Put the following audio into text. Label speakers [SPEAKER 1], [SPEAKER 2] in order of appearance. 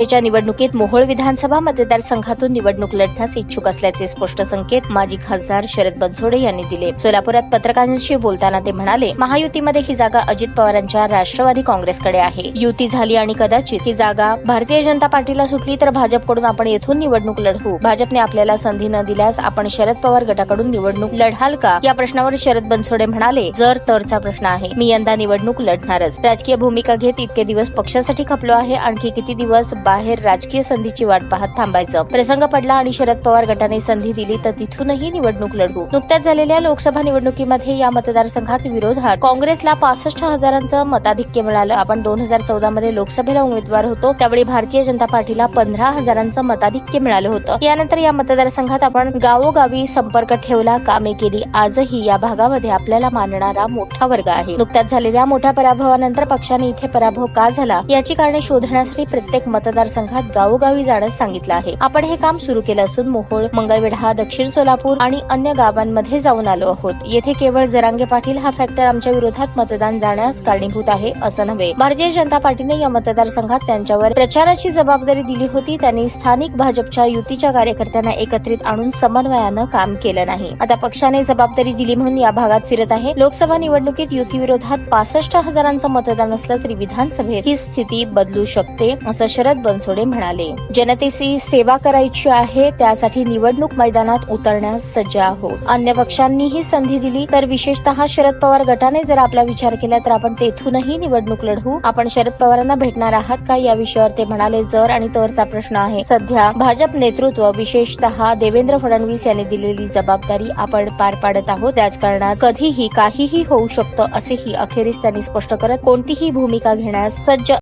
[SPEAKER 1] च्या निवडणुकीत मोहोळ विधानसभा मतदारसंघातून निवडणूक लढण्यास इच्छुक असल्याचे स्पष्ट संकेत माजी खासदार शरद बनसोडे यांनी दिले. सोलापुरात पत्रकारांशी बोलताना ते म्हणाले महायुतीमध्ये ही जागा अजित पवारांच्या राष्ट्रवादी काँग्रेसकडे आहे. युती झाली आणि कदाचित ही जागा भारतीय जनता पार्टीला सुटली तर भाजपकडून आपण येथून निवडणूक लढवू भाजपने आपल्याला संधी न दिल्यास आपण शरद पवार गटाकडून निवडणूक लढाल का? या प्रश्नावर शरद बनसोडे म्हणाले जर तरचा प्रश्न आहे. मी यंदा निवडणूक लढणारच. राजकीय भूमिका घेत इतके दिवस पक्षासाठी खपलो आहे. आणखी किती दिवस बाहेर राजकीय संधीची वाट पाहत थांबायचं. प्रसंग पडला आणि शरद पवार गटाने संधी दिली तर तिथूनही निवडणूक लढवू. नुकत्याच झालेल्या लोकसभा निवडणुकीमध्ये या मतदारसंघात विरोधात काँग्रेसला पासष्ट हजारांचं मताधिक्य मिळालं. आपण दोन हजार चौदा मध्ये लोकसभेला उमेदवार होतो. त्यावेळी भारतीय जनता पार्टीला पंधरा हजारांचं मताधिक्य मिळालं होतं. यानंतर या मतदारसंघात आपण गावोगावी संपर्क ठेवला कामे केली. आजही या भागामध्ये आपल्याला मानणारा मोठा वर्ग आहे. नुकत्याच झालेल्या मोठ्या पराभवानंतर पक्षाने इथे पराभव का झाला? याची कारणे शोधण्यासाठी प्रत्येक मतदारसंघात गावोगावी जाण्यास सांगितलं आहे. आपण हे काम सुरू केलं असून मोहोळ मंगळवेढा दक्षिण सोलापूर आणि अन्य गावांमध्ये जाऊन आलो आहोत. येथे केवळ जरांगे पाटील हा फॅक्टर आमच्या विरोधात मतदान जाण्यास कारणीभूत आहे असं नव्हे. भारतीय जनता पार्टीने या मतदारसंघात त्यांच्यावर प्रचाराची जबाबदारी दिली होती. त्यांनी स्थानिक भाजपच्या युतीच्या कार्यकर्त्यांना एकत्रित आणून समन्वयानं काम केलं नाही. आता पक्षाने जबाबदारी दिली म्हणून या भागात फिरत आहे. लोकसभा निवडणुकीत युती विरोधात पासष्ट हजारांचं मतदान असलं तरी विधानसभेत ही स्थिती बदलू शकते असं शरद बनसोडे म्हणाले. जनतेची सेवा करायची आहे त्यासाठी निवडणूक मैदानात उतरण्यास सज्ज आहोत. अन्य पक्षांनीही संधी दिली तर विशेषतः शरद पवार गटाने जर आपला विचार केला तर आपण तेथूनही निवडणूक लढवू. आपण शरद पवारांना भेटणार आहात का या विषयावर ते म्हणाले जर आणि तरचा प्रश्न आहे. सध्या भाजप नेतृत्व विशेषतः देवेंद्र फडणवीस यांनी दिलेली जबाबदारी आपण पार पाडत आहोत. राजकारणात कधीही काहीही होऊ शकतं असेही अखेरीस त्यांनी स्पष्ट करत कोणतीही भूमिका घेण्यास सज्ज